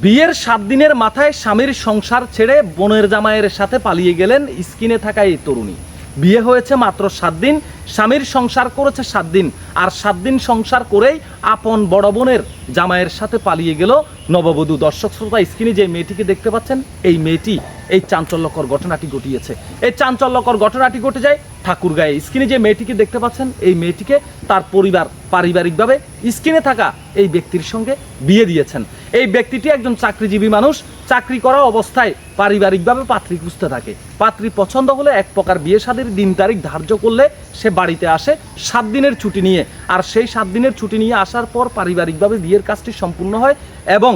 বিয়ের সাত দিনের মাথায় স্বামীর সংসার ছেড়ে বোনের জামাইয়ের সাথে পালিয়ে গেলেন স্কিনে থাকা এই তরুণী। বিয়ে হয়েছে মাত্র সাত দিন, স্বামীর সংসার করেছে সাত দিন, আর সাত দিন সংসার করেই আপন বড় বোনের জামাইয়ের সাথে পালিয়ে গেল নববধূ দর্শক শ্রোতা, স্ক্রিনে যে মেয়েটিকে দেখতে পাচ্ছেন, এই মেয়েটি এই চাঞ্চল্যকর ঘটনাটি ঘটিয়েছে। এই চাঞ্চল্যকর ঘটনাটি ঘটে যায় ঠাকুরগাঁয়ে। স্ক্রিনে যে মেয়েটিকে দেখতে পাচ্ছেন, এই মেয়েটিকে তার পরিবার পারিবারিকভাবে স্ক্রিনে থাকা এই ব্যক্তির সঙ্গে বিয়ে দিয়েছেন। এই ব্যক্তিটি একজন চাকরিজীবী মানুষ, চাকরি করা অবস্থায় পারিবারিকভাবে পাত্রী খুঁজতে থাকে। পাত্রী পছন্দ হলে এক প্রকার বিয়ে শাদীর দিন তারিখ ধার্য করলে সে বাড়িতে আসে সাত দিনের ছুটি নিয়ে। আর সেই সাত দিনের ছুটি নিয়ে আসার পর পারিবারিকভাবে বিয়ের কাজটি সম্পূর্ণ হয় এবং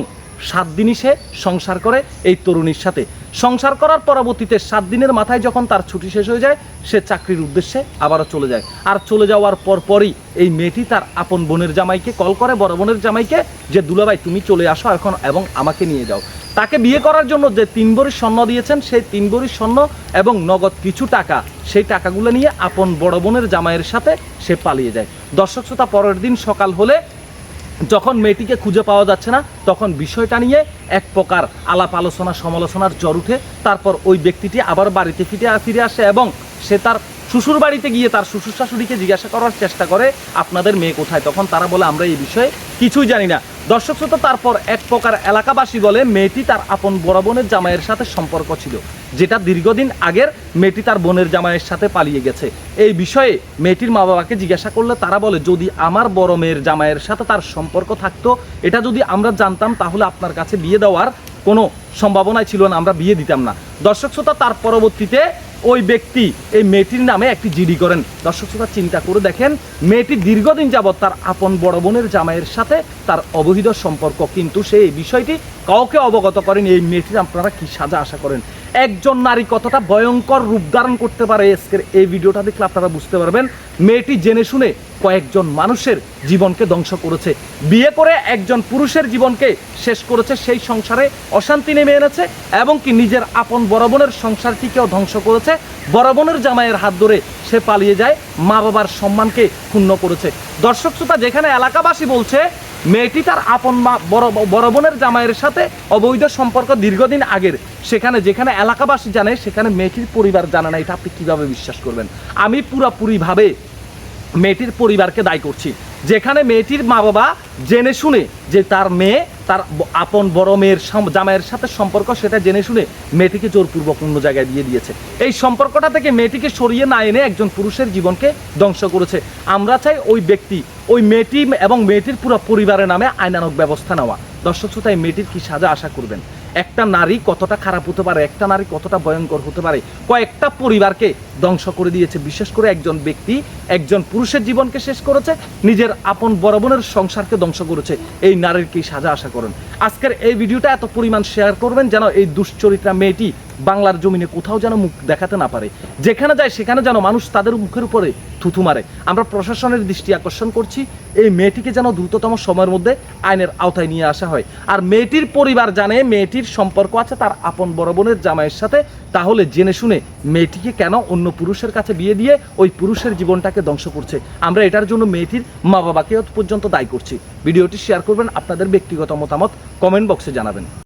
সাত দিনই সে সংসার করে এই তরুণীর সাথে। সংসার করার পরবর্তীতে সাত দিনের মাথায় যখন তার ছুটি শেষ হয়ে যায়, সে চাকরির উদ্দেশ্যে আবারও চলে যায়। আর চলে যাওয়ার পর পরই এই মেয়েটি তার আপন বোনের জামাইকে কল করে, বড় বোনের জামাইকে, যে দুলাভাই তুমি চলে আসো এখন এবং আমাকে নিয়ে যাও। তাকে বিয়ে করার জন্য যে তিন বড়ি স্বর্ণ দিয়েছেন, সেই তিন বড়ি স্বর্ণ এবং নগদ কিছু টাকা, সেই টাকাগুলো নিয়ে আপন বড় বোনের জামাইয়ের সাথে সে পালিয়ে যায়। দর্শক শ্রোতা, পরের দিন সকাল হলে যখন মেয়েটিকে খুঁজে পাওয়া যাচ্ছে না, তখন বিষয়টা নিয়ে এক প্রকার আলাপ আলোচনা, সমালোচনার জ্বর উঠে তারপর ওই ব্যক্তিটি আবার বাড়িতে ফিরে ফিরে আসে এবং সে তার শ্বশুর বাড়িতে গিয়ে তার শ্বশুর শাশুড়িকে জিজ্ঞাসা করার চেষ্টা করে, আপনাদের মেয়ে কোথায়? তখন তারা বলে, আমরা এই বিষয়ে কিছুই জানি না। দর্শক শ্রোতা, তারপর এক প্রকার এলাকাবাসী বলে মেয়েটি তার আপন বড় বোনের জামাইয়ের সাথে সম্পর্ক ছিল, যেটা দীর্ঘদিন আগের মেয়েটি তার বোনের জামাইয়ের সাথে পালিয়ে গেছে। এই বিষয়ে মেয়েটির মা বাবাকে জিজ্ঞাসা করলে তারা বলে, যদি আমার বড় মেয়ের জামাইয়ের সাথে তার সম্পর্ক থাকতো, এটা যদি আমরা জানতাম, তাহলে আপনার কাছে বিয়ে দেওয়ার কোনো সম্ভাবনাই ছিল না, আমরা বিয়ে দিতাম না। দর্শক শ্রোতা, তার পরবর্তীতে ওই ব্যক্তি এই মেয়েটির নামে একটি জিডি করেন। দর্শক শ্রোতা, চিন্তা করে দেখেন, মেয়েটি দীর্ঘদিন যাবৎ তার আপন বড় বোনের জামাইয়ের সাথে তার অবহিত সম্পর্ক, কিন্তু সে এই বিষয়টি কাউকে অবগত করেন। এই মেয়েটির আপনারা কি সাজা আশা করেন? একজন নারী কতটা ভয়ঙ্কর রূপ ধারণ করতে পারে আজকের এই ভিডিওটা দেখলে আপনারা বুঝতে পারবেন, মেয়েটি জেনে শুনে কয়েকজন মানুষের জীবনকে ধ্বংস করেছে। বিয়ে করে একজন পুরুষের জীবনকে শেষ করেছে, সেই সংসারে অশান্তি নেমে এনেছে এবং কি নিজের আপন বড় বোনের সংসারটিকেও ধ্বংস করেছে। বড় বোনের জামাইয়ের হাত ধরে সে পালিয়ে যায় মা বাবার সম্মানকে ক্ষুণ্ণ করেছে। দর্শক শ্রোতা, যেখানে এলাকাবাসী বলছে মেয়েটি তার আপন মা, বড় বড় বোনের জামাইয়ের সাথে অবৈধ সম্পর্ক দীর্ঘদিন আগের। সেখানে, যেখানে এলাকাবাসী জানে, সেখানে মেয়েটির পরিবার জানে না। এটা আপনি কীভাবে বিশ্বাস করবেন? আমি পুরোপুরিভাবে মেয়েটির পরিবারকে দায়ী করছি। যেখানে মেয়েটির মা বাবা জেনে শুনে যে তার মেয়ে, তার আপন বড় মেয়ের জামাইয়ের সাথে সম্পর্ক, সেটা জেনে শুনে মেয়েটিকে জোরপূর্বক অন্য জায়গায় দিয়ে দিয়েছে। এই সম্পর্কটা থেকে মেয়েটিকে সরিয়ে না এনে একজন পুরুষের জীবনকে ধ্বংস করেছে। আমরা চাই ওই ব্যক্তি ওই মেয়েটি এবং মেয়েটির পুরো পরিবারের নামে আইনানক ব্যবস্থা নেওয়া। দর্শক শ্রোতায় মেয়েটির কি সাজা আশা করবেন? একটা নারী কতটা খারাপ হতে পারে, একটা নারী কতটা ভয়ঙ্কর হতে পারে, কয়েকটা পরিবারকে ধ্বংস করে দিয়েছে, বিশেষ করে একজন ব্যক্তি, একজন পুরুষের জীবনকে শেষ করেছে, নিজের আপন বড় বোনের সংসারকে ধ্বংস করেছে। এই নারীর কি সাজা আশা করেন? আজকের এই ভিডিওটা এত পরিমাণ শেয়ার করবেন যেন এই দুশ্চরিত্রা মেয়েটি বাংলার জমিনে কোথাও যেন মুখ দেখাতে না পারে। যেখানে যায় সেখানে যেন মানুষ তাদের মুখের উপরে থুথু মারে। আমরা প্রশাসনের দৃষ্টি আকর্ষণ করছি, এই মেয়েটিকে যেন দ্রুততম সময়ের মধ্যে আইনের আওতায় নিয়ে আসা হয়। আর মেয়েটির পরিবার জানে, মেয়েটির সম্পর্ক আছে তার আপন বড় বোনের জামাইয়ের সাথে। তাহলে জেনে শুনে মেয়েটিকে কেন অন্য পুরুষের কাছে বিয়ে দিয়ে ওই পুরুষের জীবনটাকে ধ্বংস করছে? আমরা এটার জন্য মেয়েটির মা বাবাকে পর্যন্ত দায়ী করছি। ভিডিওটি শেয়ার করবেন আপনাদের ব্যক্তিগত মতামত কমেন্ট বক্সে জানাবেন।